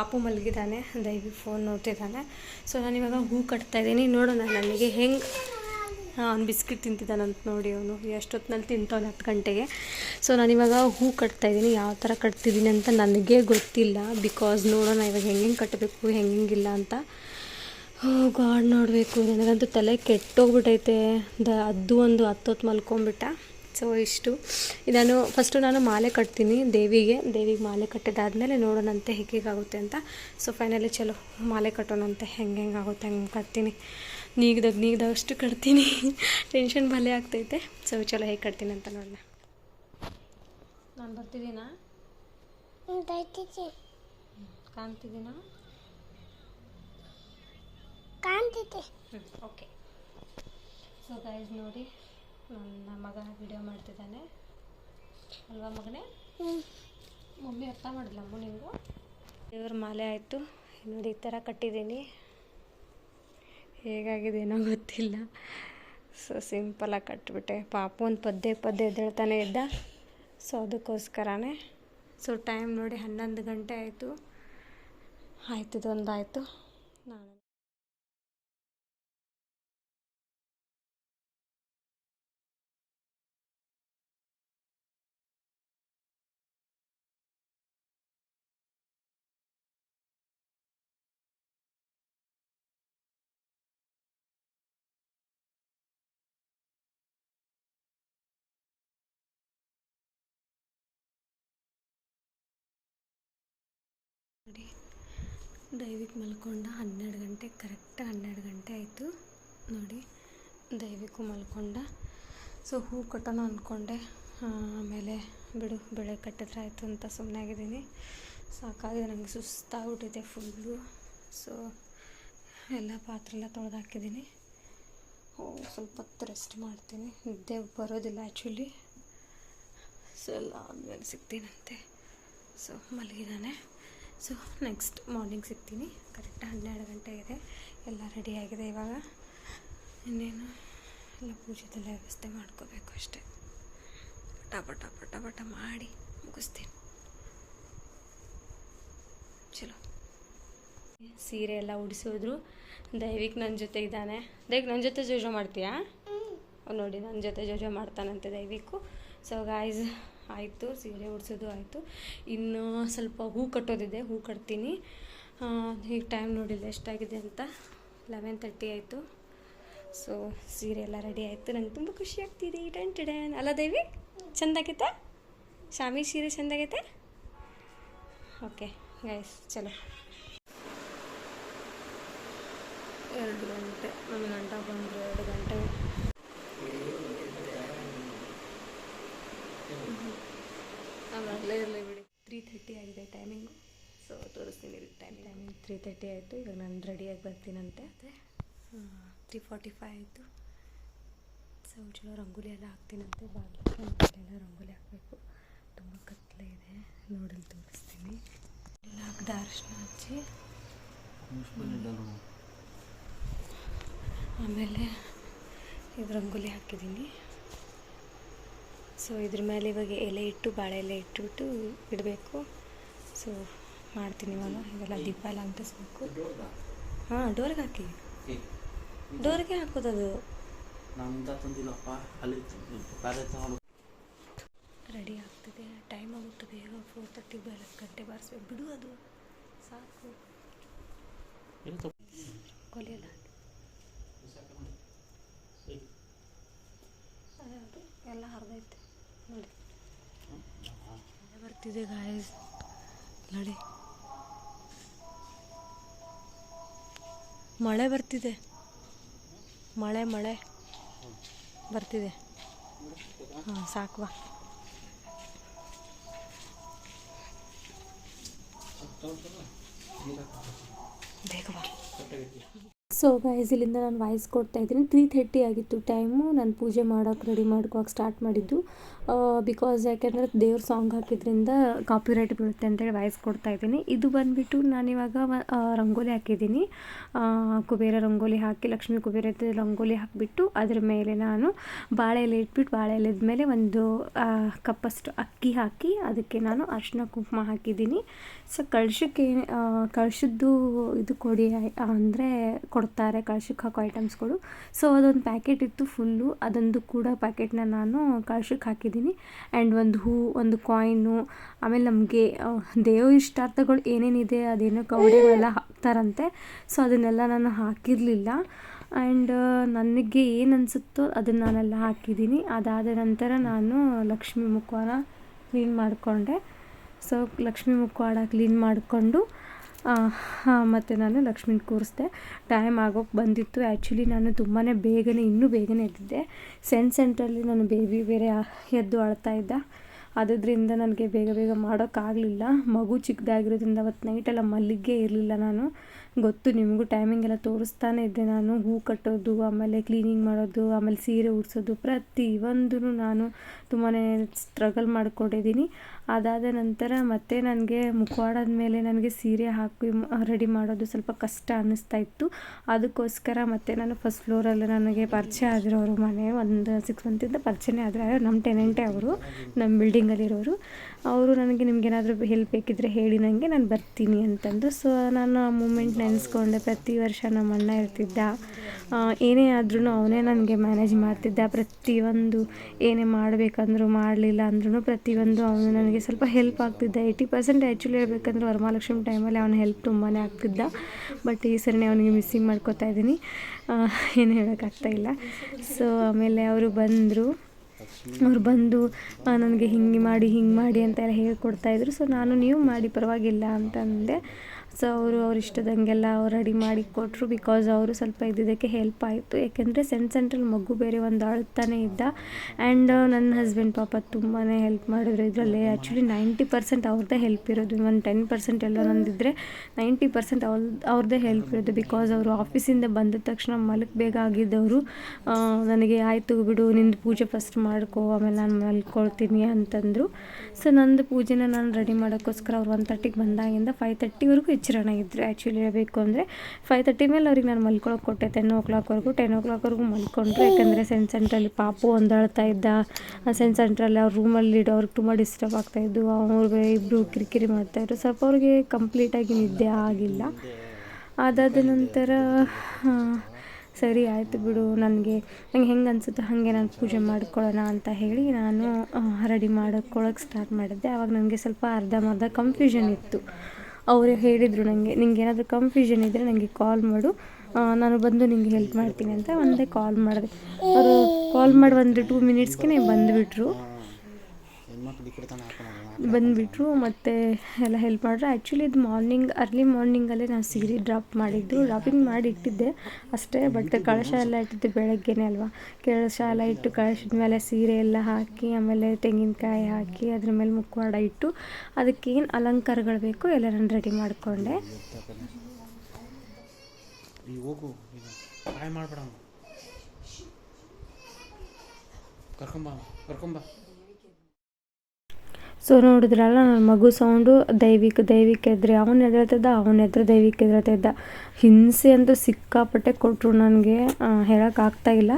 ಪಾಪು ಮಲಗಿದ್ದಾನೆ ದಯವಿ phone ನೋಡ್ತಿದ್ದಾನೆ so ಇವಾಗ ಹೂ ಕಟ್ತಾ ಇದ್ದೀನಿ. ನೋಡೋಣ ನನಗೆ ಹೆಂಗೆ ಅವ್ನು ಬಿಸ್ಕಿಟ್ ತಿಂತಿದ್ದಾನಂತ ನೋಡಿ ಅವನು. ಎಷ್ಟೊತ್ತಿನಲ್ಲಿ ತಿಂತವನು ಹತ್ತು ಗಂಟೆಗೆ. ಸೊ ನಾನಿವಾಗ ಹೂ ಕಟ್ತಾ ಇದ್ದೀನಿ. ಯಾವ ಥರ ಕಟ್ತಿದ್ದೀನಿ ಅಂತ ನನಗೆ ಗೊತ್ತಿಲ್ಲ. ಬಿಕಾಸ್ ನೋಡೋಣ ಇವಾಗ ಹೆಂಗೆ ಹೆಂಗೆ ಕಟ್ಟಬೇಕು, ಹೆಂಗೆ ಹೆಂಗಿಲ್ಲ ಅಂತ. ಗಾಡ್ ನೋಡಬೇಕು. ನನಗಂತೂ ತಲೆ ಕೆಟ್ಟೋಗ್ಬಿಟ್ಟೈತೆ ದ ಅದು ಒಂದು ಹತ್ತೊತ್ತು ಮಲ್ಕೊಂಬಿಟ್ಟ. ಸೊ ಇಷ್ಟು. ನಾನು ಫಸ್ಟು ನಾನು ಮಾಲೆ ಕಟ್ತೀನಿ ದೇವಿಗೆ. ದೇವಿಗೆ ಮಾಲೆ ಕಟ್ಟಿದಾದ್ಮೇಲೆ ನೋಡೋಣಂತೆ ಹೇಗಾಗುತ್ತೆ ಅಂತ. ಸೊ ಫೈನಲಿ ಚಲೋ ಮಾಲೆ ಕಟ್ಟೋಣಂತೆ. ಹೆಂಗೆ ಹೆಂಗೆ ಆಗುತ್ತೆ ಹಂಗೆ ಕಟ್ತೀನಿ. ನೀಗ್ದಾಗ ನೀಗ್ದಷ್ಟು ಕಟ್ತೀನಿ. ಟೆನ್ಷನ್ ಭಲೇ ಆಗ್ತೈತೆ. ಸೊ ಚಲೋ ಹೇಗೆ ಕಟ್ತೀನಿ ಅಂತ ನೋಡೋಣ ನಾನು ಬರ್ತಿದ್ದೀನಾ? ಕಾಣ್ತಿದ್ದೀನ ಕಾಣ್ತಿದ್ದೀನಾ? ಕಾಣ್ತಿದ್ದೆ. ಹ್ಞೂ ಓಕೆ ಸೊ ಗೈಸ್ ನೋಡಿ. ನನ್ನ ಮಗ ವಿಡಿಯೋ ಮಾಡ್ತಿದ್ದಾನೆ. ಅಲ್ವಾ ಮಗನೇ? ಹ್ಞೂ ಮಮ್ಮಿ ಅರ್ಥ ಮಾಡಿಲ್ಲ ಅಮ್ಮ ನಿಂಗು? ದೇವ್ರ ಮಾಲೆ ಆಯಿತು. ನೋಡಿ ಈ ಥರ ಕಟ್ಟಿದ್ದೀನಿ. ಹೇಗಾಗಿದೆ ಏನೋ ಗೊತ್ತಿಲ್ಲ ಸೊ ಸಿಂಪಲಾಗಿ ಕಟ್ಬಿಟ್ಟೆ. ಪಾಪ ಒಂದು ಪದ್ಯ ಪದ್ಯ ಎದ್ದೇಳ್ತಾನೆ ಇದ್ದ. ಸೊ ಅದಕ್ಕೋಸ್ಕರನೇ. ಸೊ ಟೈಮ್ ನೋಡಿ ಹನ್ನೊಂದು ಗಂಟೆ ಆಯಿತು. ಆಯ್ತು ಇದೊಂದು ನೋಡಿ. ದೈವಿಕ್ ಮಲ್ಕೊಂಡ ಹನ್ನೆರಡು ಗಂಟೆ ಕರೆಕ್ಟ್ ಹನ್ನೆರಡು ಗಂಟೆ ಆಯಿತು. ನೋಡಿ ದೈವಿಕು ಮಲ್ಕೊಂಡ. ಸೊ ಹೂ ಕಟ್ಟೋಣ ಅಂದ್ಕೊಂಡೆ ಆಮೇಲೆ ಬಿಡು, ಬೆಳೆ ಕಟ್ಟಿದ್ರೆ ಆಯಿತು ಅಂತ ಸುಮ್ಮನೆ ಆಗಿದ್ದೀನಿ. ಸಾಕಾಗಿದೆ ನನಗೆ ಸುಸ್ತಾಗ್ಬಿಟ್ಟಿದೆ ಫುಲ್ಲು ಸೊ ಎಲ್ಲ ಪಾತ್ರೆ ಎಲ್ಲ ತೊಳೆದಾಕಿದ್ದೀನಿ. ಸ್ವಲ್ಪ ಹೊತ್ತು ರೆಸ್ಟ್ ಮಾಡ್ತೀನಿ. ನಿದ್ದೆ ಬರೋದಿಲ್ಲ ಆ್ಯಕ್ಚುಲಿ ಸೊ ಎಲ್ಲ ಆದಮೇಲೆ ಸಿಗ್ತೀನಂತೆ. ಸೊ ಮಲಗಿದ್ದಾನೆ. ಸೊ ನೆಕ್ಸ್ಟ್ ಮಾರ್ನಿಂಗ್ ಸಿಗ್ತೀನಿ. ಕರೆಕ್ಟ್ ಹನ್ನೆರಡು ಗಂಟೆ ಇದೆ. ಎಲ್ಲ ರೆಡಿ ಆಗಿದೆ ಇವಾಗ. ಇನ್ನೇನು? ಎಲ್ಲ ಪೂಜೆದೆಲ್ಲ ವ್ಯವಸ್ಥೆ ಮಾಡ್ಕೋಬೇಕು ಅಷ್ಟೇ. ಪಟ ಪಟ ಪಟ ಪಟ ಮಾಡಿ ಮುಗಿಸ್ತೀನಿ. ಚಲೋ. ಸೀರೆ ಎಲ್ಲ ಉಡಿಸೋದ್ರು. ದೈವಿಕ್ ನನ್ನ ಜೊತೆ ಇದ್ದಾನೆ. ದೈವಿಕ್ ನನ್ನ ಜೊತೆ ಜೋಜೋ ಮಾಡ್ತೀಯಾ? ನೋಡಿ ನನ್ನ ಜೊತೆ ಜೋಜೋ ಮಾಡ್ತಾನಂತೆ ದೈವಿಕು ಸೊ ಗಾಯ್ಸ್ ಆಯಿತು, ಸೀರೆ ಉಡಿಸೋದು ಆಯಿತು. ಇನ್ನು ಸ್ವಲ್ಪ ಹೂ ಕಟ್ಟೋದಿದೆ, ಹೂ ಕಟ್ತೀನಿ. ಈಗ ಟೈಮ್ ನೋಡಿಲ್ಲ ಎಷ್ಟಾಗಿದೆ ಅಂತ. ಲೆವೆನ್ ತರ್ಟಿ ಆಯಿತು. ಸೊ ಸೀರೆ ಎಲ್ಲ ರೆಡಿ ಆಯಿತು. ನಂಗೆ ತುಂಬ ಖುಷಿ ಆಗ್ತಿದೆ. ಟೆನ್ ಟೆನ್ ಅಲ್ಲ ದೇವಿ, ಚೆಂದಾಗೈತೆ? ಶಾಮಿ ಸೀರೆ ಚೆಂದಾಗೈತೆ? ಓಕೆ ಗೈಸ್ ಚಲೋ. ಎರಡು ಗಂಟೆ, ಒಂದು ಗಂಟೆ ಬಂದರು ಎರಡು ಗಂಟೆ. ಆಮೇಲೆ ಇರಲಿ ಬಿಡಿ. ತ್ರೀ ಥರ್ಟಿ ಆಗಿದೆ ಟೈಮಿಂಗು ಸೊ ತೋರಿಸ್ತೀನಿ ಟೈಮ್ ಟೈಮಿಂಗ್ ತ್ರೀ ತರ್ಟಿ ಆಯಿತು. ಇವಾಗ ನಾನು ರೆಡಿಯಾಗಿ ಬರ್ತೀನಂತೆ. ಅದೇ ತ್ರೀ ಫಾರ್ಟಿ ಫೈವ್ ಆಯಿತು. ಸೊ ಚಲೋ ರಂಗೋಲಿ ಎಲ್ಲ ಹಾಕ್ತೀನಂತೆ. ಬಾಗಿಲೆಲ್ಲ ರಂಗೋಲಿ ಹಾಕಬೇಕು. ತುಂಬ ಕತ್ತಲೆ ಇದೆ. ನೋಡಲು ತೋರಿಸ್ತೀನಿ. ಎಲ್ಲ ಹಾಕಿದ ಅರಿಶಿನ ಹಚ್ಚಿ. ಆಮೇಲೆ ಇದು ರಂಗೋಲಿ ಹಾಕಿದ್ದೀನಿ. ಸೊ ಇದ್ರ ಮೇಲೆ ಇವಾಗ ಎಲೆ ಇಟ್ಟು ಬಾಳೆ ಎಲೆ ಇಟ್ಟುಬಿಟ್ಟು ಇಡಬೇಕು. ಸೊ ಮಾಡ್ತೀನಿ ಇವಾಗ ಇವೆಲ್ಲ ದೀಪ ಎಲ್ಲ ಅಂಟಿಸ್ಬೇಕು. ಹಾಂ ಡೋರ್ಗೆ ಹಾಕಿ. ಡೋರ್ಗೆ ಹಾಕೋದದು ರೆಡಿ ಆಗ್ತದೆ. ಟೈಮ್ ಆಗುತ್ತದೆ. ಈಗ ಫೋರ್ ತರ್ಟಿ ಬೇರೆ ಗಂಟೆ ಬಾರಿಸ್ಬೇಕು. ಬಿಡು ಅದು. ಸಾಕು. ಕೊಲೆಯಲ್ಲ ಅದು ಎಲ್ಲ ಹರಿದೈತೆ ಬರ್ತಿದೆ ಗಾಯಸ್ ನೋಡಿ. ಮಳೆ ಬರ್ತಿದೆ. ಮಳೆ ಮಳೆ. ಬರ್ತಿದೆ. ಹಾಂ ಸಾಕು ಬಾ. ಸೊ ಗೈಸ್ ಇಲ್ಲಿಂದ ನಾನು ವಾಯ್ಸ್ ಕೊಡ್ತಾ ಇದ್ದೀನಿ. ತ್ರೀ ಥರ್ಟಿ ಆಗಿತ್ತು ಟೈಮು ನಾನು ಪೂಜೆ ಮಾಡೋಕೆ ರೆಡಿ ಮಾಡ್ಕೋಕೆ ಸ್ಟಾರ್ಟ್ ಮಾಡಿದ್ದು. ಬಿಕಾಸ್ ಯಾಕೆಂದರೆ ದೇವ್ರ ಸಾಂಗ್ ಹಾಕಿದ್ರಿಂದ ಕಾಪಿರೈಟ್ ಬೀಳುತ್ತೆ ಅಂತೇಳಿ ವಾಯ್ಸ್ ಕೊಡ್ತಾ ಇದ್ದೀನಿ. ಇದು ಬಂದುಬಿಟ್ಟು ನಾನಿವಾಗ ರಂಗೋಲಿ ಹಾಕಿದ್ದೀನಿ. ಕುಬೇರ ರಂಗೋಲಿ ಹಾಕಿ, ಲಕ್ಷ್ಮೀ ಕುಬೇರ ರಂಗೋಲಿ ಹಾಕಿಬಿಟ್ಟು ಅದ್ರ ಮೇಲೆ ನಾನು ಬಾಳೆ ಎಲೆ ಇಟ್ಬಿಟ್ಟು ಬಾಳೆ ಎಲೆದ ಮೇಲೆ ಒಂದು ಕಪ್ಪಷ್ಟು ಅಕ್ಕಿ ಹಾಕಿ ಅದಕ್ಕೆ ನಾನು ಅರಿಶಿನ ಕುಂಕುಮ ಹಾಕಿದ್ದೀನಿ. ಸೊ ಕಳ್ಶಕ್ಕೆ ಕಳ್ಶದ್ದು ಇದು ಕೊಡಿ ಅಂದರೆ ಕೊಡ್ತಾರೆ ಕಳ್ಶಕ್ಕೆ ಹಾಕೋ ಐಟಮ್ಸ್ಗಳು ಸೊ ಅದೊಂದು ಪ್ಯಾಕೆಟ್ ಇತ್ತು ಫುಲ್ಲು ಅದೊಂದು ಕೂಡ ಪ್ಯಾಕೆಟ್ನ ನಾನು ಕಳ್ಶಕ್ಕೆ ಹಾಕಿದ್ದೀನಿ. ಆ್ಯಂಡ್ ಒಂದು ಹೂ, ಒಂದು ಕಾಯಿನು ಆಮೇಲೆ ನಮಗೆ ದೇವ ಇಷ್ಟಾರ್ಥಗಳು ಏನೇನಿದೆ, ಅದೇನೋ ಕವಡೆಗಳೆಲ್ಲ ಹಾಕ್ತಾರಂತೆ. ಸೊ ಅದನ್ನೆಲ್ಲ ನಾನು ಹಾಕಿರಲಿಲ್ಲ. ಆ್ಯಂಡ್ ನನಗೆ ಏನು ಅನಿಸುತ್ತೋ ಅದನ್ನು ನಾನೆಲ್ಲ ಹಾಕಿದ್ದೀನಿ. ಅದಾದ ನಂತರ ನಾನು ಲಕ್ಷ್ಮೀ ಮುಖವಾಡ ಕ್ಲೀನ್ ಮಾಡಿಕೊಂಡೆ. ಸೊ ಲಕ್ಷ್ಮೀ ಮುಖವಾಡ ಕ್ಲೀನ್ ಮಾಡಿಕೊಂಡು ಮತ್ತು ನಾನು ಲಕ್ಷ್ಮೀನ ಕೂರಿಸ್ದೆ. ಟೈಮ್ ಆಗೋಕ್ಕೆ ಬಂದಿತ್ತು. ಆ್ಯಕ್ಚುಲಿ ನಾನು ತುಂಬಾ ಬೇಗನೆ, ಇನ್ನೂ ಬೇಗನೆ ಎದ್ದಿದ್ದೆ. ಸೆಂಟ್ ಸೆಂಟ್ರಲ್ಲಿ ನಾನು ಬೇಬಿ ಬೇರೆ ಎದ್ದು ಅಳ್ತಾ ಇದ್ದ. ಅದರಿಂದ ನನಗೆ ಬೇಗ ಬೇಗ ಮಾಡೋಕ್ಕಾಗಲಿಲ್ಲ. ಮಗು ಚಿಕ್ಕದಾಗಿರೋದ್ರಿಂದ ಅವತ್ತು ನೈಟೆಲ್ಲ ಮಲ್ಲಿಗೆ ಇರಲಿಲ್ಲ ನಾನು. ಗೊತ್ತು, ನಿಮಗೂ ಟೈಮಿಂಗ್ ಎಲ್ಲ ತೋರಿಸ್ತಾನೆ ಇದ್ದೆ ನಾನು. ಹೂ ಕಟ್ಟೋದು, ಆಮೇಲೆ ಕ್ಲೀನಿಂಗ್ ಮಾಡೋದು, ಆಮೇಲೆ ಸೀರೆ ಉಡ್ಸೋದು. ಪ್ರತಿ ಒಂದೂ ನಾನು ತುಂಬಾ ಸ್ಟ್ರಗಲ್ ಮಾಡ್ಕೊಂಡಿದ್ದೀನಿ. ಅದಾದ ನಂತರ ಮತ್ತೆ ನನಗೆ ಮುಖವಾಡದ ಮೇಲೆ ನನಗೆ ಸೀರೆ ಹಾಕಿ ರೆಡಿ ಮಾಡೋದು ಸ್ವಲ್ಪ ಕಷ್ಟ ಅನ್ನಿಸ್ತಾ ಇತ್ತು. ಅದಕ್ಕೋಸ್ಕರ ಮತ್ತೆ ನಾನು ಫಸ್ಟ್ ಫ್ಲೋರಲ್ಲಿ ನನಗೆ ಪರಿಚಯ ಆಗಿರೋರು ಮನೆ ಒಂದು ಸಿಕ್ಸ್ ಮಂತಿಂದ ಪರಿಚಯನೇ ಆದರೆ ನಮ್ಮ ಟೆನೆಂಟೇ ಅವರು, ನಮ್ಮ ಬಿಲ್ಡಿಂಗಲ್ಲಿರೋರು ಅವರು ನನಗೆ ನಿಮ್ಗೆ ಏನಾದರೂ ಹೆಲ್ಪ್ ಬೇಕಿದ್ದರೆ ಹೇಳಿ ನನಗೆ ನಾನು ಬರ್ತೀನಿ ಅಂತಂದು. ಸೊ ನಾನು ಆ ಮೂಮೆಂಟ್ ನೆನೆಸ್ಕೊಂಡೆ, ಪ್ರತಿ ವರ್ಷ ನಮ್ಮ ಅಣ್ಣ ಇರ್ತಿದ್ದ ಏನೇ ಆದ್ರೂ ಅವನೇ ನನಗೆ ಮ್ಯಾನೇಜ್ ಮಾಡ್ತಿದ್ದ. ಪ್ರತಿಯೊಂದು ಏನೇ ಮಾಡಬೇಕಂದ್ರೂ ಮಾಡಲಿಲ್ಲ ಅಂದ್ರೂ ಪ್ರತಿಯೊಂದು ಅವನು ನನಗೆ ಸ್ವಲ್ಪ ಹೆಲ್ಪ್ ಆಗ್ತಿದ್ದ. ಏಯ್ಟಿ ಪರ್ಸೆಂಟ್ ಆ್ಯಕ್ಚುಲಿ ಹೇಳ್ಬೇಕಂದ್ರೆ ವರಮಹಾಲಕ್ಷ್ಮಿ ಟೈಮಲ್ಲಿ ಅವನ ಹೆಲ್ಪ್ ತುಂಬಾ ಆಗ್ತಿದ್ದ. ಬಟ್ ಈ ಸರಿ ಅವನಿಗೆ ಮಿಸ್ಸಿಂಗ್ ಮಾಡ್ಕೋತಾ ಇದ್ದೀನಿ. ಏನು ಹೇಳೋಕ್ಕಾಗ್ತಾ ಇಲ್ಲ. ಸೊ ಆಮೇಲೆ ಅವರು ಬಂದರು. ಅವ್ರು ಬಂದು ನನಗೆ ಹಿಂಗೆ ಮಾಡಿ ಹಿಂಗೆ ಮಾಡಿ ಅಂತ ಎಲ್ಲ ಹೇಳ್ಕೊಡ್ತಾಯಿದ್ರು ಸೊ ನಾನು ನೀವು ಮಾಡಿ, ಪರವಾಗಿಲ್ಲ ಅಂತಂದೆ ಸೊ ಅವರು ಅವ್ರ ಇಷ್ಟದಂಗೆಲ್ಲ ಅವ್ರು ರೆಡಿ ಮಾಡಿ ಕೊಟ್ಟರು ಬಿಕಾಸ್ ಅವರು ಸ್ವಲ್ಪ ಇದ್ದಿದ್ದಕ್ಕೆ ಹೆಲ್ಪ್ ಆಯಿತು. ಏಕೆಂದರೆ ಸೆಂಟ್ ಸೆಂಟ್ರಲ್ ಮಗು ಬೇರೆ ಒಂದು ಅಳ್ತಾನೆ ಇದ್ದ. ಆ್ಯಂಡ್ ನನ್ನ ಹಸ್ಬೆಂಡ್ ಪಾಪ ತುಂಬಾ ಹೆಲ್ಪ್ ಮಾಡಿದ್ರು ಇದರಲ್ಲಿ. ಆ್ಯಕ್ಚುಲಿ ನೈಂಟಿ ಪರ್ಸೆಂಟ್ ಅವ್ರದ್ದೇ ಹೆಲ್ಪ್ ಇರೋದು. ಒಂದು ಟೆನ್ ಪರ್ಸೆಂಟ್ ಎಲ್ಲ ನಂದಿದ್ರೆ ನೈಂಟಿ ಪರ್ಸೆಂಟ್ ಅವ್ರ ಅವ್ರದ್ದೇ ಹೆಲ್ಪ್ ಇರೋದು. ಬಿಕಾಸ್ ಅವರು ಆಫೀಸಿಂದ ಬಂದ ತಕ್ಷಣ ಮಲಗಬೇಕಾಗಿದ್ದವರು ನನಗೆ ಆಯಿತು ಬಿಡು, ನಿಂದು ಪೂಜೆ ಫಸ್ಟ್ ಮಾಡ್ಕೋ, ಆಮೇಲೆ ನಾನು ಮಲ್ಕೊಳ್ತೀನಿ ಅಂತಂದರು. ಸೊ ನಂದು ಪೂಜೆನ ನಾನು ರೆಡಿ ಮಾಡೋಕ್ಕೋಸ್ಕರ ಅವ್ರು ಒನ್ ತರ್ಟಿಗೆ ಬಂದಾಗಿಂದ ಫೈವ್ ತರ್ಟಿವರೆಗೂ ಇದ್ದರು ಆ್ಯಕ್ಚುಲಿ ಹೇಳಬೇಕು ಅಂದರೆ ಫೈವ್ ತರ್ಟಿ ಮೇಲೆ ಅವ್ರಿಗೆ ನಾನು ಮಲ್ಕೊಳಕ್ಕೆ ಕೊಟ್ಟೆ ಟೆನ್ ಓ ಕ್ಲಾಕ್ವರೆಗೂ ಟೆನ್ ಓ ಕ್ಲಾಕ್ವರೆಗೂ ಮಲ್ಕೊಂಡ್ರು. ಯಾಕಂದರೆ ಸೆನ್ ಸೆಂಟ್ರಲ್ಲಿ ಪಾಪು ಒಂದಾಳ್ತಾ ಇದ್ದ. ಸೆಂಟ್ ಸೆಂಟ್ರಲ್ಲಿ ಅವ್ರ ರೂಮಲ್ಲಿ ಅವ್ರಿಗೆ ತುಂಬ ಡಿಸ್ಟರ್ಬ್ ಆಗ್ತಾಯಿದ್ದು ಅವ್ರಿಗೆ ಇಬ್ಬರು ಕಿರಿಕಿರಿ ಮಾಡ್ತಾಯಿದ್ರು ಸ್ವಲ್ಪ ಅವ್ರಿಗೆ ಕಂಪ್ಲೀಟಾಗಿ ನಿದ್ದೆ ಆಗಿಲ್ಲ. ಅದಾದ ನಂತರ ಸರಿ ಆಯಿತು ಬಿಡು, ನನಗೆ ನಂಗೆ ಹೆಂಗೆ ಅನಿಸುತ್ತೋ ಹಾಗೆ ನಾನು ಪೂಜೆ ಮಾಡ್ಕೊಳ್ಳೋಣ ಅಂತ ಹೇಳಿ ನಾನು ರೆಡಿ ಮಾಡ್ಕೊಳ್ಳೋಕೆ ಸ್ಟಾರ್ಟ್ ಮಾಡಿದ್ದೆ. ಆವಾಗ ನನಗೆ ಸ್ವಲ್ಪ ಅರ್ಧಂಬರ್ಧ ಕನ್ಫ್ಯೂಷನ್ ಇತ್ತು. ಅವರು ಹೇಳಿದರು ನನಗೆ ನಿಂಗೆ ಏನಾದರೂ ಕನ್ಫ್ಯೂಷನ್ ಇದ್ದರೆ ನನಗೆ ಕಾಲ್ ಮಾಡು. ನಾನು ಬಂದು ನಿಂಗೆ ಹೆಲ್ಪ್ ಮಾಡ್ತೀನಿ ಅಂತ ಒಂದೇ ಕಾಲ್ ಮಾಡಿದೆ. ಅವರು ಕಾಲ್ ಮಾಡಿ ಒಂದು ಟೂ ಮಿನಿಟ್ಸ್ಗೆ ಬಂದುಬಿಟ್ರು. ಬಂದುಬಿಟ್ರು ಮತ್ತು ಎಲ್ಲ ಹೆಲ್ಪ್ ಮಾಡ್ರು ಆ್ಯಕ್ಚುಲಿ ಇದು ಮಾರ್ನಿಂಗ್ ಅರ್ಲಿ ಮಾರ್ನಿಂಗಲ್ಲೇ ನಾನು ಸೀರೆ ಡ್ರಾಪ್ ಮಾಡಿದ್ದು. ಡ್ರಾಪಿಂಗ್ ಮಾಡಿ ಇಟ್ಟಿದ್ದೆ ಅಷ್ಟೇ ಬಟ್ ಕಳಶ ಎಲ್ಲ ಇಟ್ಟಿದ್ದೆ ಬೆಳಗ್ಗೆನೇ ಅಲ್ವಾ? ಕಳಶ ಎಲ್ಲ ಇಟ್ಟು ಕಳಶದ ಮೇಲೆ ಸೀರೆ ಎಲ್ಲ ಹಾಕಿ, ಆಮೇಲೆ ತೆಂಗಿನಕಾಯಿ ಹಾಕಿ, ಅದ್ರ ಮೇಲೆ ಮುಖವಾಡ ಇಟ್ಟು ಅದಕ್ಕೇನು ಅಲಂಕಾರಗಳು ಬೇಕು ಎಲ್ಲ ನಾನು ರೆಡಿ ಮಾಡಿಕೊಂಡೆ ಕರ್ಕೊಂಬ ಕರ್ಕೊಂಬ. ಸೊ ನೋಡಿದ್ರಲ್ಲ ನನ್ನ ಮಗು ಸೌಂಡು ದೈವಿಕ ದೈವಿಕ ಎದ್ರೆ ಅವನು ಎದ್ರತಿದ್ದ ಅವನ ಎದ್ರು ದೈವಿಕ ಎದ್ರತಿದ್ದ ಹಿಂಸೆ ಅಂತೂ ಸಿಕ್ಕಾಪಟ್ಟೆ ಕೊಟ್ಟರು ನನಗೆ. ಹೇಳೋಕ್ಕಾಗ್ತಾ ಇಲ್ಲ.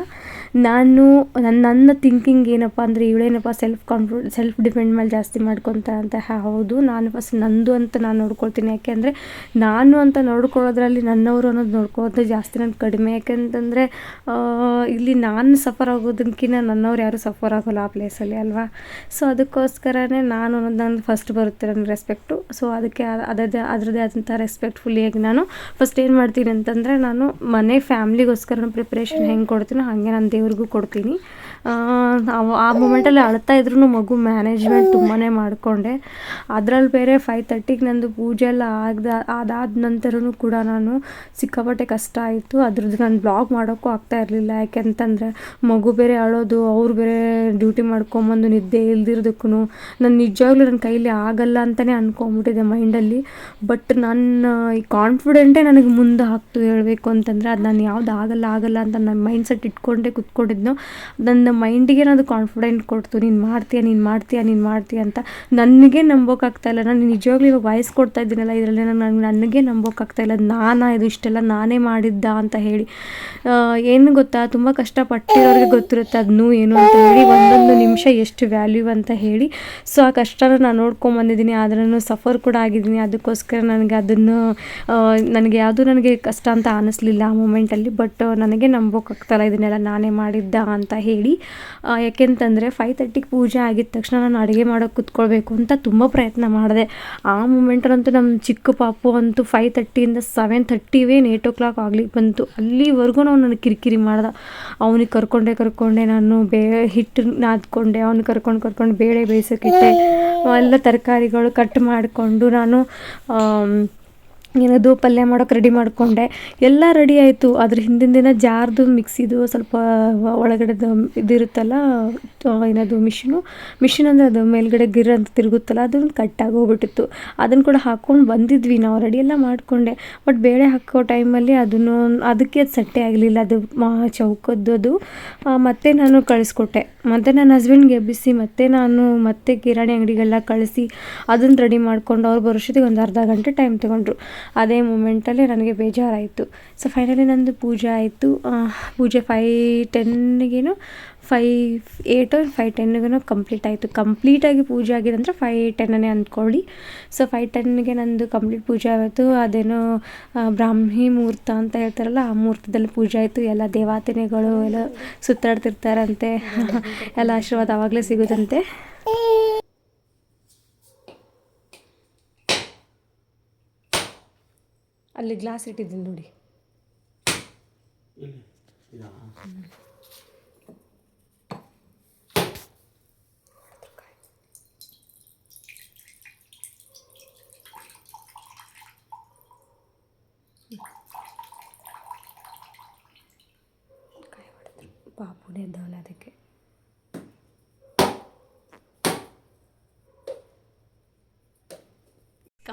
ನಾನು ನನ್ನ ನನ್ನ ಥಿಂಕಿಂಗ್ ಏನಪ್ಪ ಅಂದರೆ ಇವಳೇನಪ್ಪ ಸೆಲ್ಫ್ ಕಾನ್ಫಿ ಸೆಲ್ಫ್ ಡಿಪೆಂಡ್ ಮೇಲೆ ಜಾಸ್ತಿ ಮಾಡ್ಕೊತ ಅಂತ ಹೌದು. ನಾನು ಫಸ್ಟ್ ನಂದು ಅಂತ ನಾನು ನೋಡ್ಕೊಳ್ತೀನಿ. ಯಾಕೆಂದರೆ ನಾನು ಅಂತ ನೋಡ್ಕೊಳ್ಳೋದ್ರಲ್ಲಿ ನನ್ನವರು ಅನ್ನೋದು ನೋಡ್ಕೊಳ್ಳೋದು ಜಾಸ್ತಿ ನನ್ನ ಕಡಿಮೆ. ಯಾಕೆಂತಂದರೆ ಇಲ್ಲಿ ನಾನು ಸಫರ್ ಆಗೋದಕ್ಕಿಂತ ನನ್ನವ್ರು ಯಾರೂ ಸಫರ್ ಆಗೋಲ್ಲ ಆ ಪ್ಲೇಸಲ್ಲಿ ಅಲ್ವಾ? ಸೊ ಅದಕ್ಕೋಸ್ಕರನೇ ನಾನು ಅನ್ನೋದು ನಂದು ಫಸ್ಟ್ ಬರುತ್ತೆ ನನ್ನ ರೆಸ್ಪೆಕ್ಟು ಸೊ ಅದಕ್ಕೆ ಅದರದ್ದೇ ಅದರದ್ದೇ ಆದಂಥ ರೆಸ್ಪೆಕ್ಟ್ಫುಲ್ಲಿಯಾಗಿ ನಾನು ಫಸ್ಟ್ ಏನು ಮಾಡ್ತೀನಿ ಅಂತಂದರೆ ನಾನು ಮನೆ ಫ್ಯಾಮ್ಲಿಗೋಸ್ಕರ ಪ್ರಿಪ್ರೇಷನ್ ಹೆಂಗೆ ಕೊಡ್ತೀನೋ ಹಾಗೆ ನಾನು ದೇವ್ರಿಗೂ ಕೊಡ್ತೀನಿ. ಆ ಮೂಮೆಂಟಲ್ಲಿ ಅಳ್ತಾ ಇದ್ರು ಮಗು ಮ್ಯಾನೇಜ್ಮೆಂಟ್ ತುಂಬಾ ಮಾಡಿಕೊಂಡೆ. ಅದರಲ್ಲಿ ಬೇರೆ ಫೈವ್ ತರ್ಟಿಗೆ ನಂದು ಪೂಜೆ ಎಲ್ಲ ಆಗದ, ಅದಾದ ನಂತರನೂ ಕೂಡ ನಾನು ಸಿಕ್ಕಾಪಟ್ಟೆ ಕಷ್ಟ ಆಯಿತು. ಅದ್ರದ್ದು ನಾನು ಬ್ಲಾಗ್ ಮಾಡೋಕ್ಕೂ ಆಗ್ತಾ ಇರಲಿಲ್ಲ. ಯಾಕೆಂತಂದರೆ ಮಗು ಬೇರೆ ಅಳೋದು, ಅವ್ರು ಬೇರೆ ಡ್ಯೂಟಿ ಮಾಡ್ಕೊಂಬಂದು ನಿದ್ದೆ ಇಲ್ದಿರೋದಕ್ಕೂ ನಾನು ನಿಜವಾಗ್ಲೂ ನನ್ನ ಕೈಲಿ ಆಗಲ್ಲ ಅಂತಲೇ ಅಂದ್ಕೊಂಬಿಟ್ಟಿದೆ ಮೈಂಡಲ್ಲಿ ಬಟ್ ನನ್ನ ಈ ಕಾನ್ಫಿಡೆಂಟೇ ನನಗೆ ಮುಂದೆ ಹಾಕ್ತು ಹೇಳಬೇಕು ಅಂತಂದರೆ ಅದು ನಾನು ಯಾವ್ದು ಆಗಲ್ಲ ಆಗಲ್ಲ ಅಂತ ನನ್ನ ಮೈಂಡ್ ಸೆಟ್ ಇಟ್ಕೊಂಡೇ ಕುತ್ಕೊಂಡಿದ್ನೋ ನನ್ನ ಮೈಂಡಿಗೆ ಅದು ಕಾನ್ಫಿಡೆಂಟ್ ಕೊಡ್ತು, ನೀನು ಮಾಡ್ತೀಯ ನೀನು ಮಾಡ್ತೀಯ ನೀನು ಮಾಡ್ತೀಯ ಅಂತ ನನಗೆ ನಂಬೋಕ್ಕಾಗ್ತಾಯಿಲ್ಲ ನಾನು ನಿಜವಾಗ್ಲೂ ಇವಾಗ ವಾಯ್ಸ್ ಕೊಡ್ತಾ ಇದ್ದೀನಲ್ಲ ಇದರಲ್ಲಿ ನನಗೆ ನನಗೆ ನಂಬೋಕ್ಕಾಗ್ತಾಯಿಲ್ಲ ನಾನಾ ಇದು ಇಷ್ಟೆಲ್ಲ ನಾನೇ ಮಾಡಿದ್ದ ಅಂತ ಹೇಳಿ. ಏನು ಗೊತ್ತಾ? ತುಂಬ ಕಷ್ಟಪಟ್ಟಿರೋರಿಗೆ ಗೊತ್ತಿರುತ್ತೆ ಅದನ್ನು ಏನು ಅಂತ ಹೇಳಿ. ಒಂದೊಂದು ನಿಮಿಷ ಎಷ್ಟು ವ್ಯಾಲ್ಯೂ ಅಂತ ಹೇಳಿ. ಸೊ ಆ ಕಷ್ಟನ ನಾನು ನೋಡ್ಕೊಂಬಂದಿದ್ದೀನಿ ಆದ್ರೂ ಸಫರ್ ಕೂಡ ಆಗಿದ್ದೀನಿ. ಅದಕ್ಕೋಸ್ಕರ ನನಗೆ ಅದನ್ನು ನನಗೆ ಯಾವುದು ನನಗೆ ಕಷ್ಟ ಅಂತ ಅನ್ನಿಸ್ಲಿಲ್ಲ ಆ ಮೂಮೆಂಟಲ್ಲಿ ಬಟ್ ನನಗೆ ನಂಬೋಕ್ಕಾಗ್ತಾಯಿಲ್ಲ ಇದನ್ನೆಲ್ಲ ನಾನೇ ಮಾಡಿದ್ದ ಅಂತ ಹೇಳಿ. ಯಾಕೆಂತಂದರೆ ಫೈವ್ ತರ್ಟಿಗೆ ಪೂಜೆ ಆಗಿದ ತಕ್ಷಣ ನಾನು ಅಡುಗೆ ಮಾಡೋಕ್ಕೆ ಕುತ್ಕೊಳ್ಬೇಕು ಅಂತ ತುಂಬ ಪ್ರಯತ್ನ ಮಾಡಿದೆ. ಆ ಮೂಮೆಂಟಲ್ಲಂತೂ ನಮ್ಮ ಚಿಕ್ಕ ಪಾಪು ಅಂತೂ ಫೈವ್ ತರ್ಟಿಯಿಂದ ಸೆವೆನ್ ತರ್ಟಿವೇನು ಏಯ್ಟ್ ಓ ಕ್ಲಾಕ್ ಆಗಲಿ ಬಂತು. ಅಲ್ಲಿವರೆಗೂ ನಾವು ನನಗೆ ಕಿರಿಕಿರಿ ಮಾಡ್ದೆ. ಅವನಿಗೆ ಕರ್ಕೊಂಡೆ ಕರ್ಕೊಂಡೆ ನಾನು ಬೇ ಹಿಟ್ಟು ನಾದ್ಕೊಂಡೆ ಅವ್ನು ಕರ್ಕೊಂಡು ಕರ್ಕೊಂಡು ಬೇಳೆ ಬೇಯಿಸೋಕ್ಕಿಟ್ಟೆ ಎಲ್ಲ ತರಕಾರಿಗಳು ಕಟ್ ಮಾಡಿಕೊಂಡು ನಾನು ಏನದು ಪಲ್ಯ ಮಾಡೋಕೆ ರೆಡಿ ಮಾಡಿಕೊಂಡೆ. ಎಲ್ಲ ರೆಡಿ ಆಯಿತು. ಅದ್ರ ಹಿಂದಿನ ದಿನ ಜಾರ್ದು ಮಿಕ್ಸಿದು ಸ್ವಲ್ಪ ಒಳಗಡೆದು ಇದಿರುತ್ತಲ್ಲ ಏನದು ಮಿಷಿನು. ಮಿಷಿನ್ ಅಂದರೆ ಅದು ಮೇಲ್ಗಡೆ ಗಿರ್ ಅಂತ ತಿರುಗುತ್ತಲ್ಲ ಅದನ್ನು ಕಟ್ಟಾಗಿ ಹೋಗ್ಬಿಟ್ಟಿತ್ತು ಅದನ್ನು ಕೂಡ ಹಾಕ್ಕೊಂಡು ಬಂದಿದ್ವಿ ನಾವು ರೆಡಿ ಎಲ್ಲ ಮಾಡಿಕೊಂಡೆ. ಬಟ್ ಬೇಳೆ ಹಾಕೋ ಟೈಮಲ್ಲಿ ಅದನ್ನು, ಅದಕ್ಕೆ ಅದು ಸಟ್ಟೆ ಆಗಲಿಲ್ಲ. ಅದು ಚೌಕದ್ದು ಅದು. ಮತ್ತೆ ನಾನು ಕಳಿಸ್ಕೊಟ್ಟೆ. ಮತ್ತು ನನ್ನ ಹಸ್ಬೆಂಡ್ಗೆ ಎಬ್ಬಿಸಿ, ಮತ್ತೆ ನಾನು ಮತ್ತೆ ಕಿರಾಣಿ ಅಂಗಡಿಗೆಲ್ಲ ಕಳಿಸಿ ಅದನ್ನು ರೆಡಿ ಮಾಡಿಕೊಂಡು ಅವ್ರು ಬರೋಷ್ಟೊತ್ತಿಗೆ ಒಂದು ಅರ್ಧ ಗಂಟೆ ಟೈಮ್ ತೊಗೊಂಡ್ರು. ಅದೇ ಮೂಮೆಂಟಲ್ಲಿ ನನಗೆ ಬೇಜಾರಾಯಿತು. ಸೊ ಫೈನಲಿ ನಂದು ಪೂಜೆ ಆಯಿತು. ಪೂಜೆ ಫೈ ಟೆನ್ಗೇನು ಫೈವ್ ಏಯ್ಟು ಫೈ ಟೆನ್ನಿಗೂ ಕಂಪ್ಲೀಟ್ ಆಯಿತು. ಕಂಪ್ಲೀಟಾಗಿ ಪೂಜೆ ಆಗಿದೆ ಅಂದರೆ ಫೈ ಟೆನ್ನೇ ಅಂದ್ಕೊಳ್ಳಿ. ಸೊ ಫೈ ಟೆನ್ಗೆ ನಂದು ಕಂಪ್ಲೀಟ್ ಪೂಜೆ ಆಯಿತು. ಅದೇನೋ ಬ್ರಾಹ್ಮಿ ಮುಹೂರ್ತ ಅಂತ ಹೇಳ್ತಾರಲ್ಲ, ಆ ಮುಹೂರ್ತದಲ್ಲಿ ಪೂಜೆ ಆಯಿತು. ಎಲ್ಲ ದೇವಾತನೆಗಳು ಎಲ್ಲ ಸುತ್ತಾಡ್ತಿರ್ತಾರಂತೆ. ಎಲ್ಲ ಆಶೀರ್ವಾದ ಆವಾಗಲೇ ಸಿಗೋದಂತೆ ಅಲ್ಲಿ ಗ್ಲಾಸ್ ಇಟ್ಟಿದ್ದೀನಿ ನೋಡಿ. ಪಾಪುನೇ ಇದ್ದವಲ್ಲ ಅದಕ್ಕೆ.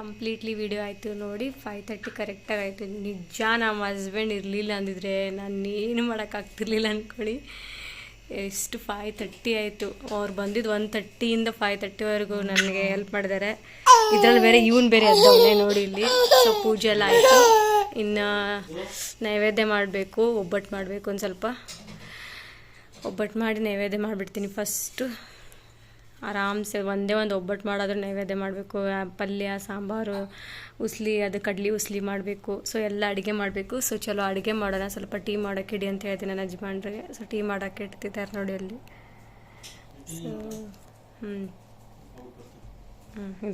ಕಂಪ್ಲೀಟ್ಲಿ ವಿಡಿಯೋ ಆಯಿತು ನೋಡಿ ಫೈವ್ ತರ್ಟಿ ಕರೆಕ್ಟಾಗಿ ಆಯಿತು. ನಿಜ ನಮ್ಮ ಹಸ್ಬೆಂಡ್ ಇರಲಿಲ್ಲ ಅಂದಿದ್ರೆ ನಾನು ಏನು ಮಾಡೋಕ್ಕಾಗ್ತಿರ್ಲಿಲ್ಲ ಅಂದ್ಕೊಳ್ಳಿ ಎಷ್ಟು ಫೈವ್ ತರ್ಟಿ ಆಯಿತು. ಅವ್ರು ಬಂದಿದ್ದು ಒನ್ ತರ್ಟಿಯಿಂದ ಫೈವ್ ತರ್ಟಿವರೆಗೂ ನನಗೆ ಹೆಲ್ಪ್ ಮಾಡಿದ್ದಾರೆ ಇದರಲ್ಲಿ ಬೇರೆ ಇವನ್ ಬೇರೆ ಎದ್ದವನೇ ನೋಡಿ ಇಲ್ಲಿ. ಸೊ ಪೂಜೆ ಎಲ್ಲ ಆಯಿತು. ಇನ್ನು ನೈವೇದ್ಯ ಮಾಡಬೇಕು, ಒಬ್ಬಟ್ಟು ಮಾಡಬೇಕು ಒಂದು ಸ್ವಲ್ಪ. ಒಬ್ಬಟ್ಟು ಮಾಡಿ ನೈವೇದ್ಯ ಮಾಡಿಬಿಡ್ತೀನಿ ಫಸ್ಟು ಆರಾಮ್ಸೆ ಒಂದೇ ಒಂದು ಒಬ್ಬಟ್ಟು ಮಾಡಾದ್ರೆ ನೈವೇದ್ಯ ಮಾಡಬೇಕು ಪಲ್ಯ ಸಾಂಬಾರು ಉಸ್ಲಿ ಅದು ಕಡ್ಲಿ ಉಸ್ಲಿ ಮಾಡಬೇಕು. ಸೊ ಎಲ್ಲ ಅಡುಗೆ ಮಾಡಬೇಕು. ಸೊ ಚಲೋ ಅಡುಗೆ ಮಾಡೋಣ. ಸ್ವಲ್ಪ ಟೀ ಮಾಡೋಕೆ ಇಡಿ ಅಂತ ಹೇಳ್ತೀನಿ ನನ್ನ ಯಜಮಾನ್ರಿಗೆ. ಸೊ ಟೀ ಮಾಡೋಕೆ ಇಡ್ತಿದ್ದಾರೆ ನೋಡಿ ಅಲ್ಲಿ. ಸೊ ಹ್ಞೂ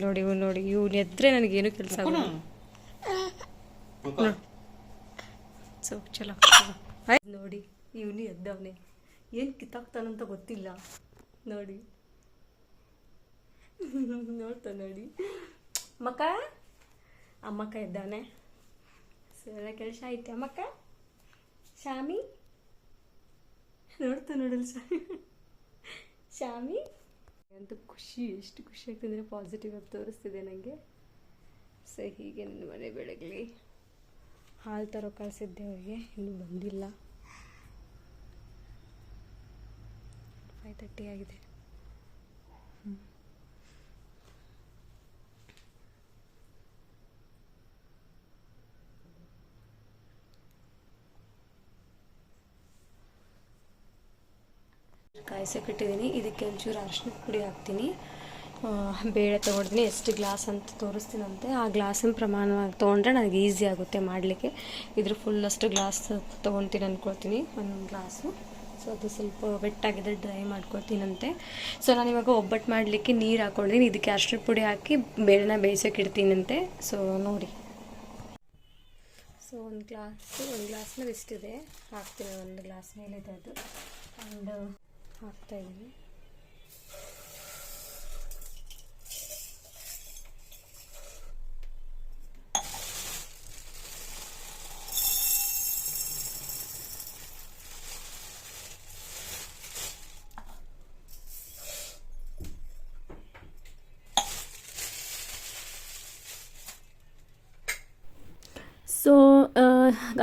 ನೋಡಿ ಇವ್ನು ನೋಡಿ. ಇವ್ನು ಎದ್ರೆ ನನಗೇನು ಕೆಲಸ ಸೊ ಚಲೋ ಚಲೋ. ಆಯ್ತು ನೋಡಿ ಇವನು ಎದ್ದವನೇ. ಏನು ಕಿತ್ತಾಕ್ತಾನಂತ ಗೊತ್ತಿಲ್ಲ. ನೋಡಿ. ನೋಡ್ತಾ ನೋಡಿ. ಮಕ್ಕ ಅಮ್ಮಕ್ಕ ಇದ್ದಾನೆ. ಸರ, ಕೆಲಸ ಐತೆ ಅಮ್ಮಕ್ಕ? ಶಾಮಿ? ನೋಡ್ತಾ ನೋಡಲ್ಲ ಶಾಮಿ. ಶಾಮಿ? ಅಂತೂ ಖುಷಿ, ಎಷ್ಟು ಖುಷಿ ಆಗ್ತದೆ ಪಾಸಿಟಿವ್ ಆಗಿ ತೋರಿಸ್ತಿದೆ ನನಗೆ ಸೊ ಹೀಗೆ ನನ್ನ ಮನೆ ಬೆಳಗ್ಲಿ. ಹಾಲು ತರೋ ಕಳಿಸಿದ್ದೆ ಅವ್ರಿಗೆ, ಇನ್ನೂ ಬಂದಿಲ್ಲ. ಫೈವ್ ತರ್ಟಿ ಆಗಿದೆ. ಕಾಯಿಸೋಕೆ ಇಟ್ಟಿದ್ದೀನಿ ಇದಕ್ಕೆ ಒಂಚೂರು ಅರಶಿನ ಪುಡಿ ಹಾಕ್ತೀನಿ. ಬೇಳೆ ತೊಗೊಂಡಿದ್ದೀನಿ. ಎಷ್ಟು ಗ್ಲಾಸ್ ಅಂತ ತೋರಿಸ್ತೀನಂತೆ. ಆ ಗ್ಲಾಸಿನ ಪ್ರಮಾಣವಾಗಿ ತೊಗೊಂಡ್ರೆ ನನಗೆ ಈಸಿ ಆಗುತ್ತೆ ಮಾಡಲಿಕ್ಕೆ. ಇದ್ರ ಫುಲ್ಲಷ್ಟು ಗ್ಲಾಸ್ ತೊಗೊತೀನಿ ಅಂದ್ಕೊಳ್ತೀನಿ ಒಂದೊಂದು ಗ್ಲಾಸು. ಸೊ ಅದು ಸ್ವಲ್ಪ ವೆಟ್ಟಾಗಿದೆ, ಡ್ರೈ ಮಾಡ್ಕೊಳ್ತೀನಂತೆ. ಸೊ ನಾನು ಇವಾಗ ಒಬ್ಬಟ್ಟು ಮಾಡಲಿಕ್ಕೆ ನೀರು ಹಾಕ್ಕೊಂಡಿದ್ದೀನಿ ಇದಕ್ಕೆ ಅರಿಶಿನ ಪುಡಿ ಹಾಕಿ ಬೇಳೆನ ಬೇಯಿಸೋಕೆ ಇಡ್ತೀನಂತೆ. ಸೊ ನೋಡಿ. ಸೊ ಒಂದು ಗ್ಲಾಸ್, ಒಂದು ಗ್ಲಾಸ್ನಲ್ಲಿ ಇಷ್ಟಿದೆ. ಹಾಕ್ತೀನಿ ಒಂದು ಗ್ಲಾಸ್ ಮೇಲಿದೆ ಅದು. And ಹಾಕ್ತಾಯಿದ್ದೀನಿ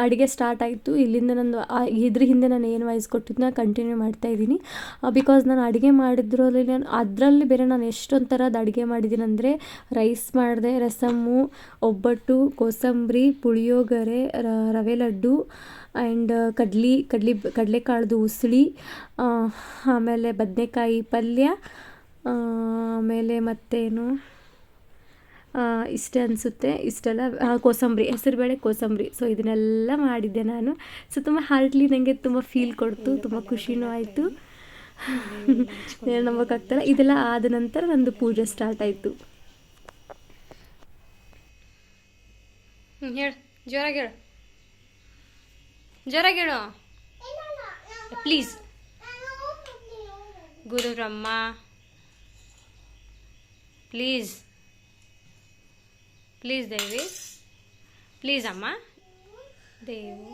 ಅಡುಗೆ ಸ್ಟಾರ್ಟ್ ಆಯಿತು. ಇಲ್ಲಿಂದ ನಾನು ಇದ್ರ ಹಿಂದೆ ನಾನು ಏನು ವಾಯ್ಸ್ ಕೊಟ್ಟಿದ್ನ ಕಂಟಿನ್ಯೂ ಮಾಡ್ತಾ ಇದ್ದೀನಿ. ಬಿಕಾಸ್ ನಾನು ಅಡುಗೆ ಮಾಡಿದ್ರಲ್ಲಿ ನಾನು, ಅದರಲ್ಲಿ ಬೇರೆ ನಾನು ಎಷ್ಟೊಂದು ಥರದ್ದು ಅಡುಗೆ ಮಾಡಿದ್ದೀನಿ ಅಂದರೆ ರೈಸ್ ಮಾಡಿದೆ ರಸಮ್ಮು ಒಬ್ಬಟ್ಟು, ಕೋಸಂಬರಿ, ಪುಳಿಯೋಗರೆ ರವೆ ಲಡ್ಡು ಆ್ಯಂಡ್ ಕಡ್ಲಿ ಕಡ್ಲಿ ಕಡಲೆಕಾಳ್ದು ಉಸಳಿ ಆಮೇಲೆ ಬದನೆಕಾಯಿ ಪಲ್ಯ ಆಮೇಲೆ ಮತ್ತೇನು? ಇಷ್ಟೇ ಅನಿಸುತ್ತೆ. ಇಷ್ಟೆಲ್ಲ ಕೋಸಂಬರಿ ಹೆಸರುಬೇಳೆ ಕೋಸಂಬರಿ. ಸೊ ಇದನ್ನೆಲ್ಲ ಮಾಡಿದ್ದೆ ನಾನು. ಸೊ ತುಂಬ ಹಾರ್ಟ್ಲಿ ನನಗೆ ತುಂಬ ಫೀಲ್ ಕೊಡ್ತು, ತುಂಬ ಖುಷಿನೂ ಆಯಿತು. ನಂಬೋಕ್ಕಾಗ್ತಾರ ಇದೆಲ್ಲ ಆದ ನಂತರ ನಂದು ಪೂಜೆ ಸ್ಟಾರ್ಟ್ ಆಯಿತು. ಹೇಳು. ಜೋರಾಗಿ ಹೇಳು. ಜೋರಾಗಿ ಹೇಳು. Please Guru Brahma please please Devi please ಅಮ್ಮ ದೇವು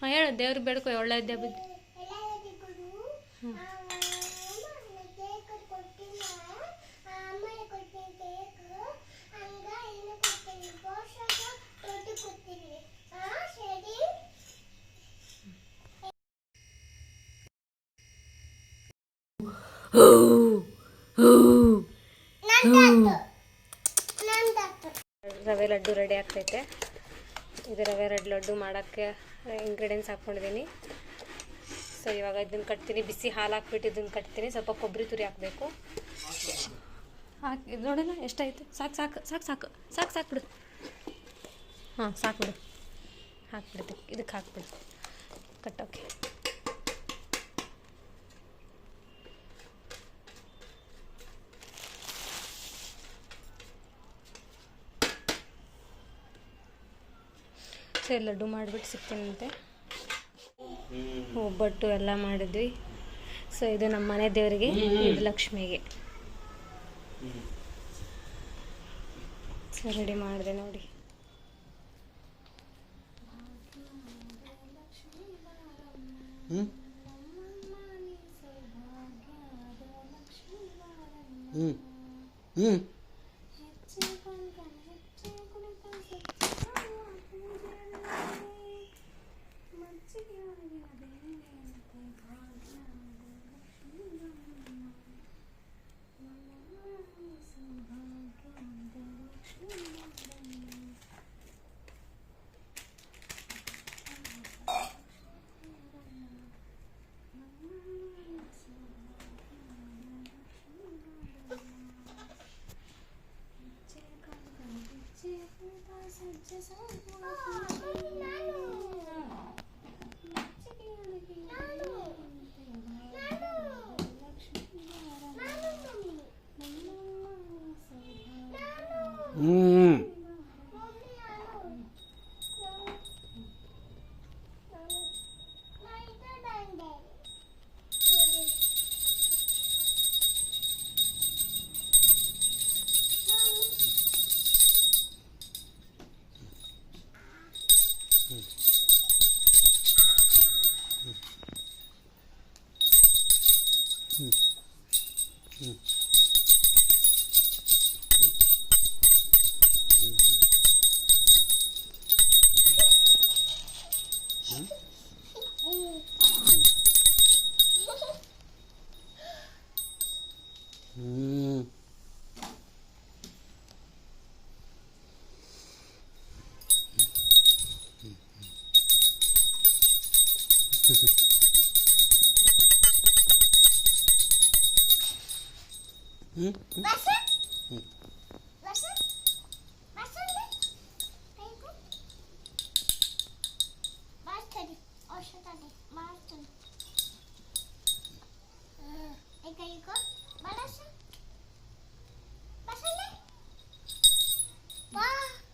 ಹಾಂ ಹೇಳು ದೇವ್ರಿಗೆ ಬೇಡ್ಕೊ ಒಳ್ಳೆಯದೇ ಬುದ್ಧಿ ರವೆ ಲಡ್ಡು ರೆಡಿ ಆಗ್ತೈತೆ. ಇದು ರವೆ ರೆಡ್ ಲಡ್ಡು ಮಾಡೋಕ್ಕೆ ಇಂಗ್ರೀಡಿಯೆಂಟ್ಸ್ ಹಾಕ್ಕೊಂಡಿದ್ದೀನಿ. ಸೊ ಇವಾಗ ಇದನ್ನು ಕಟ್ತೀನಿ. ಬಿಸಿ ಹಾಲು ಹಾಕ್ಬಿಟ್ಟು ಇದನ್ನು ಕಟ್ತೀನಿ. ಸ್ವಲ್ಪ ಕೊಬ್ಬರಿ ತುರಿ ಹಾಕಬೇಕು. ಹಾಕಿ ನೋಡೋಣ ಎಷ್ಟಾಯಿತು? ಸಾಕು ಸಾಕು ಸಾಕು ಸಾಕು. ಸಾಕು ಸಾಕು ಬಿಡು. ಹಾಂ, ಸಾಕು ಬಿಡು. ಹಾಕ್ಬಿಡ್ತು ಇದಕ್ಕೆ ಹಾಕ್ಬಿಡು. ಕಟ್ಟೋಕೆ ಸೊ ಲಡ್ಡು ಮಾಡಿಬಿಟ್ಟು ಸಿಗ್ತೀನಂತೆ ಒಬ್ಬಟ್ಟು ಎಲ್ಲ ಮಾಡಿದ್ವಿ. ಸೊ ಇದು ನಮ್ಮ ಮನೆ ದೇವರಿಗೆ, ಇದು ಲಕ್ಷ್ಮಿಗೆ. ಸೊ ರೆಡಿ ಮಾಡಿದೆ ನೋಡಿ. ಹ್ಞೂ ಹ್ಞೂ ಹ್ಞೂ ಹ್ಞೂ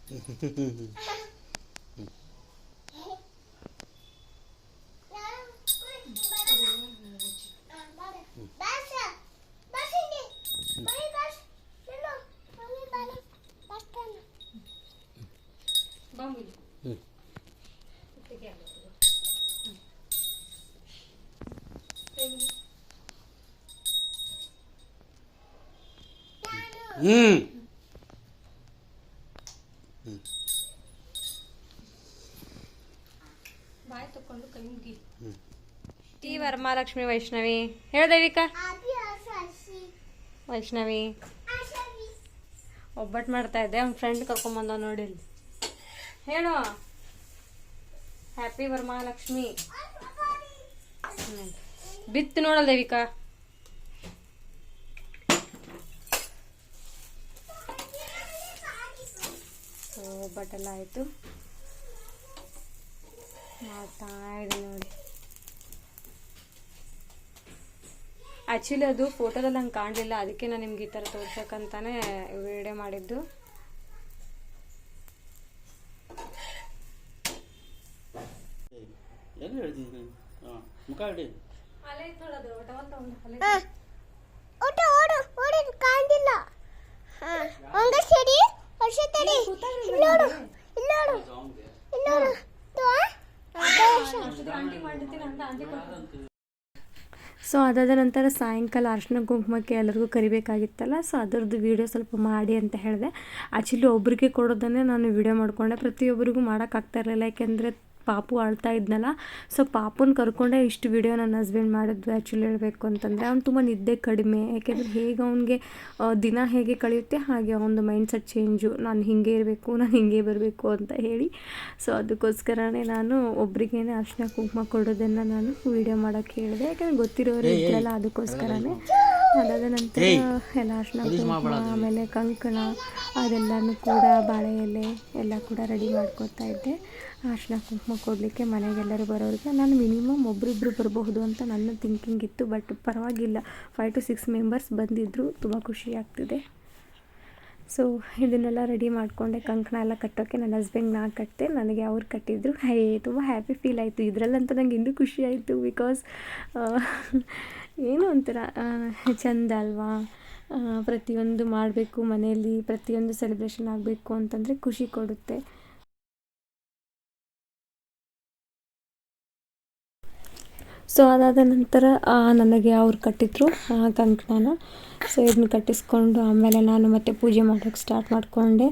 嗯哼哼哼哼 ಟಿ ವರಮಹಾಲಕ್ಷ್ಮಿ ವೈಷ್ಣವಿ ಹೇಳ ದೈವಿಕ ವೈಷ್ಣವಿ. ಒಬ್ಬಟ್ಟು ಮಾಡ್ತಾ ಇದ್ದೆ ಅವ್ನ ಫ್ರೆಂಡ್ ಕರ್ಕೊಂಬಂದ ನೋಡಿ ಹೇಳು. ಹ್ಯಾಪಿ ವರಮಹಾಲಕ್ಷ್ಮಿ. ಬಿತ್ತು ನೋಡಲ್ ದೇವಿಕಾ ಒಬ್ಬಟ್ಟೆಲ್ಲ ಆಯಿತು. ಮಾಡ್ತಾ ಇದೆ ನೋಡಿ. ಆ್ಯಕ್ಚುಲಿ ಅದು ಫೋಟೋದಲ್ಲಿ ನಂಗೆ ಕಾಣಲಿಲ್ಲ. ಅದಕ್ಕೆ ನಾನು ನಿಮ್ಗೆ ಈ ಥರ ತೋರ್ಸಕ್ಕಂತಾನೆ ವಿಡಿಯೋ ಮಾಡಿದ್ದು. ಎಲ್ಲಿ ಹೇಳ್ತೀನಿ ಹಾಂ ಮುಖ ಹಿಡಿ ಓಡು ಓಡು ಓಡು ಕಾಣ್ತಿಲ್ಲ ಹಂಗ ಸರಿ ವರ್ಷ ತಡಿ ಇಲ್ಲಿ ನೋಡು ಇಲ್ಲಿ ನೋಡು ಇಲ್ಲಿ ನೋಡು ಇದು, ಆ? ಸೊ ಅದಾದ ನಂತರ ಸಾಯಂಕಾಲ ಅರ್ಶಿನ ಕುಂಕುಮಕ್ಕೆ ಎಲ್ಲರಿಗೂ ಕರಿಬೇಕಾಗಿತ್ತಲ್ಲ, ಸೊ ಅದರದ್ದು ವೀಡಿಯೋ ಸ್ವಲ್ಪ ಮಾಡಿ ಅಂತ ಹೇಳಿದೆ. ಆ್ಯಕ್ಚುಲಿ ಒಬ್ರಿಗೆ ಕೊಡೋದನ್ನೇ ನಾನು ವೀಡಿಯೋ ಮಾಡಿಕೊಂಡೆ. ಪ್ರತಿಯೊಬ್ಬರಿಗೂ ಮಾಡೋಕ್ಕಾಗ್ತಾ ಇರಲಿಲ್ಲ. ಯಾಕೆಂದರೆ ಪಾಪು ಅಳ್ತಾ ಇದ್ನಲ್ಲ ಸೊ ಪಾಪುನ ಕರ್ಕೊಂಡೆ ಇಷ್ಟು ವಿಡಿಯೋ ನನ್ನ ಹಸ್ಬೆಂಡ್ ಮಾಡಿದ್ವಿ ಆ್ಯಕ್ಚುಲಿ ಹೇಳಬೇಕು ಅಂತಂದರೆ ಅವ್ನು ತುಂಬ ನಿದ್ದೆ ಕಡಿಮೆ ಯಾಕೆಂದರೆ ಹೇಗೆ ಅವನಿಗೆ ದಿನ ಹೇಗೆ ಕಳೆಯುತ್ತೆ ಹಾಗೆ ಅವನದು ಮೈಂಡ್ ಸೆಟ್ ಚೇಂಜು ನಾನು ಹಿಂಗೆ ಇರಬೇಕು ನಾನು ಹಿಂಗೆ ಬರಬೇಕು ಅಂತ ಹೇಳಿ. ಸೊ ಅದಕ್ಕೋಸ್ಕರನೇ ನಾನು ಒಬ್ರಿಗೇನೆ ಅರ್ಶಿನ ಕುಂಕುಮ ಕೊಡೋದನ್ನು ನಾನು ವೀಡಿಯೋ ಮಾಡೋಕ್ಕೆ ಹೇಳಿದೆ. ಯಾಕಂದ್ರೆ ಗೊತ್ತಿರೋರು ಇದ್ರಲ್ಲ ಅದಕ್ಕೋಸ್ಕರನೇ. ಅದಾದ ನಂತರ ಎಲ್ಲ ಅರ್ಶಿನ ಕುಂಕುಮ ಆಮೇಲೆ ಕಂಕಣ ಅದೆಲ್ಲನೂ ಕೂಡ ಬಾಳೆ ಎಲೆ ಎಲ್ಲ ಕೂಡ ರೆಡಿ ಮಾಡ್ಕೊತಾ ಇದ್ದೆ. ಅರ್ಶಿನ ಕುಂಕುಮ ಕೊಡಲಿಕ್ಕೆ ಮನೆಗೆಲ್ಲರೂ ಬರೋರಿಗೆ ನಾನು ಮಿನಿಮಮ್ ಒಬ್ಬರಿಬ್ಬರು ಬರಬಹುದು ಅಂತ ನನ್ನ ಥಿಂಕಿಂಗ್ ಇತ್ತು ಬಟ್ ಪರವಾಗಿಲ್ಲ. ಫೈವ್ ಟು ಸಿಕ್ಸ್ ಮೆಂಬರ್ಸ್ ಬಂದಿದ್ದರು ತುಂಬ ಖುಷಿ ಆಗ್ತಿದೆ. ಸೊ ಇದನ್ನೆಲ್ಲ ರೆಡಿ ಮಾಡಿಕೊಂಡೆ ಕಂಕಣ ಎಲ್ಲ ಕಟ್ಟೋಕ್ಕೆ ನನ್ನ ಹಸ್ಬೆಂಡ್ ನಾ ಕಟ್ಟಿದೆ ನನಗೆ ಅವ್ರು ಕಟ್ಟಿದ್ರು. ಹೇ ತುಂಬ ಹ್ಯಾಪಿ ಫೀಲ್ ಆಯಿತು. ಇದರಲ್ಲಂತೂ ನನಗೆ ಇನ್ನೂ ಖುಷಿ ಆಯಿತು ಬಿಕಾಸ್ ಏನೋ ಒಂಥರ ಚಂದ ಅಲ್ವಾ? ಪ್ರತಿಯೊಂದು ಮಾಡಬೇಕು ಮನೆಯಲ್ಲಿ, ಪ್ರತಿಯೊಂದು ಸೆಲೆಬ್ರೇಷನ್ ಆಗಬೇಕು ಅಂತಂದರೆ ಖುಷಿ ಕೊಡುತ್ತೆ. ಸೊ ಅದಾದ ನಂತರ ನನಗೆ ಅವ್ರು ಕಟ್ಟಿದ್ರು ಕಂಕಣನ. ಸೊ ಇದನ್ನ ಕಟ್ಟಿಸ್ಕೊಂಡು ಆಮೇಲೆ ನಾನು ಮತ್ತೆ ಪೂಜೆ ಮಾಡೋಕ್ಕೆ ಸ್ಟಾರ್ಟ್ ಮಾಡಿಕೊಂಡೆ.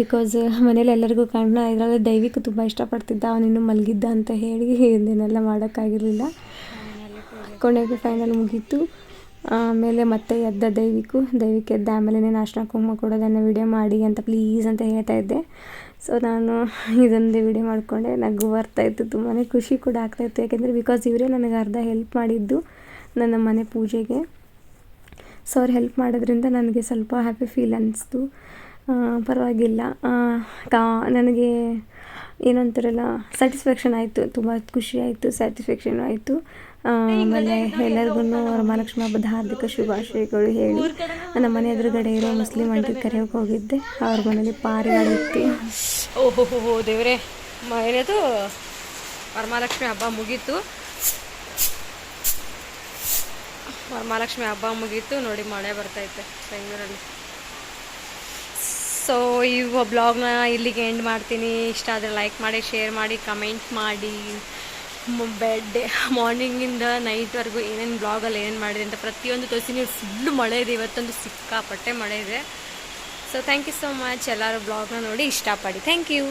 ಬಿಕಾಸ್ ಮನೇಲಿ ಎಲ್ಲರಿಗೂ ಕಂಕಣ ಇದರಲ್ಲಿ ದೈವಿಕ ತುಂಬ ಇಷ್ಟಪಡ್ತಿದ್ದ ಅವನಿನ್ನೂ ಮಲಗಿದ್ದ ಅಂತ ಹೇಳಿ, ಇದನ್ನೆಲ್ಲ ಮಾಡೋಕ್ಕಾಗಿರಲಿಲ್ಲ ಕೊನೆಗೆ ಫೈನಲ್ ಮುಗೀತು. ಆಮೇಲೆ ಮತ್ತೆ ಎದ್ದ ದೈವಿಕು, ದೈವಿಕ ಎದ್ದ ಆಮೇಲೆ ನೀನು ಅಷ್ಟ ಕುಂಕುಮ ಕೊಡೋದನ್ನು ವಿಡಿಯೋ ಮಾಡಿ ಅಂತ ಪ್ಲೀಸ್ ಅಂತ ಹೇಳ್ತಾ ಇದ್ದೆ. ಸೊ ನಾನು ಇದೊಂದು ವಿಡಿಯೋ ಮಾಡಿಕೊಂಡೆ. ನಗು ಬರ್ತಾಯಿತ್ತು ತುಂಬಾ ಖುಷಿ ಕೂಡ ಆಗ್ತಾಯಿತ್ತು ಯಾಕೆಂದರೆ ಬಿಕಾಸ್ ಇವರೇ ನನಗೆ ಅರ್ಧ ಹೆಲ್ಪ್ ಮಾಡಿದ್ದು ನನ್ನ ಮನೆ ಪೂಜೆಗೆ. ಸೊ ಅವ್ರು ಹೆಲ್ಪ್ ಮಾಡೋದ್ರಿಂದ ನನಗೆ ಸ್ವಲ್ಪ ಹ್ಯಾಪಿ ಫೀಲ್ ಅನ್ನಿಸ್ತು ಪರವಾಗಿಲ್ಲ. ಕಾ, ನನಗೆ ಏನಂತಾರಲ್ಲ ಸ್ಯಾಟಿಸ್ಫ್ಯಾಕ್ಷನ್ ಆಯಿತು. ತುಂಬ ಖುಷಿ ಆಯಿತು ಸ್ಯಾಟಿಸ್ಫ್ಯಾಕ್ಷನ್ ಆಯಿತು. ಆಮೇಲೆ ಎಲ್ಲರಿಗೂ ವರಮಹಾಲಕ್ಷ್ಮಿ ಹಬ್ಬದ ಹಾರ್ದಿಕ ಶುಭಾಶಯಗಳು ಹೇಳಿ. ನಮ್ಮ ಮನೆ ಎದುರುಗಡೆ ಇರೋ ಮುಸ್ಲಿಂ ಅಂಟಿ ಕರೆಯೋಕೆ ಹೋಗಿದ್ದೆ. ಅವ್ರ ಮನೇಲಿ ಪಾರಿ ಇತ್ತು ಓಹೋ ದೇವರೇ ಏನದು ವರಮಹಾಲಕ್ಷ್ಮಿ ಹಬ್ಬ ಮುಗೀತು. ವರಮಹಾಲಕ್ಷ್ಮಿ ಹಬ್ಬ ಮುಗೀತು. ನೋಡಿ ಮಳೆ ಬರ್ತೈತೆ ಬೆಂಗಳೂರಲ್ಲಿ. ಸೊ ಈ ಬ್ಲಾಗ್ನ ಇಲ್ಲಿಗೆ ಎಂಡ್ ಮಾಡ್ತೀನಿ. ಇಷ್ಟ ಆದರೆ ಲೈಕ್ ಮಾಡಿ ಶೇರ್ ಮಾಡಿ ಕಮೆಂಟ್ ಮಾಡಿ. ಬೆಡ್ ಮಾರ್ನಿಂಗಿಂದ ನೈಟ್ವರೆಗೂ ಏನೇನು ಬ್ಲಾಗಲ್ಲಿ ಏನೇನು ಮಾಡಿದೆ ಅಂತ ಪ್ರತಿಯೊಂದು ತೋರಿಸಿ. ನೀವು ಫುಲ್ಲು ಮಳೆ ಇದೆ, ಇವತ್ತೊಂದು ಸಿಕ್ಕಾಪಟ್ಟೆ ಮಳೆ ಇದೆ. So thank you so much ಎಲ್ಲರೂ ಬ್ಲಾಗ್ನ ನೋಡಿ ಇಷ್ಟಪಡಿ. Thank you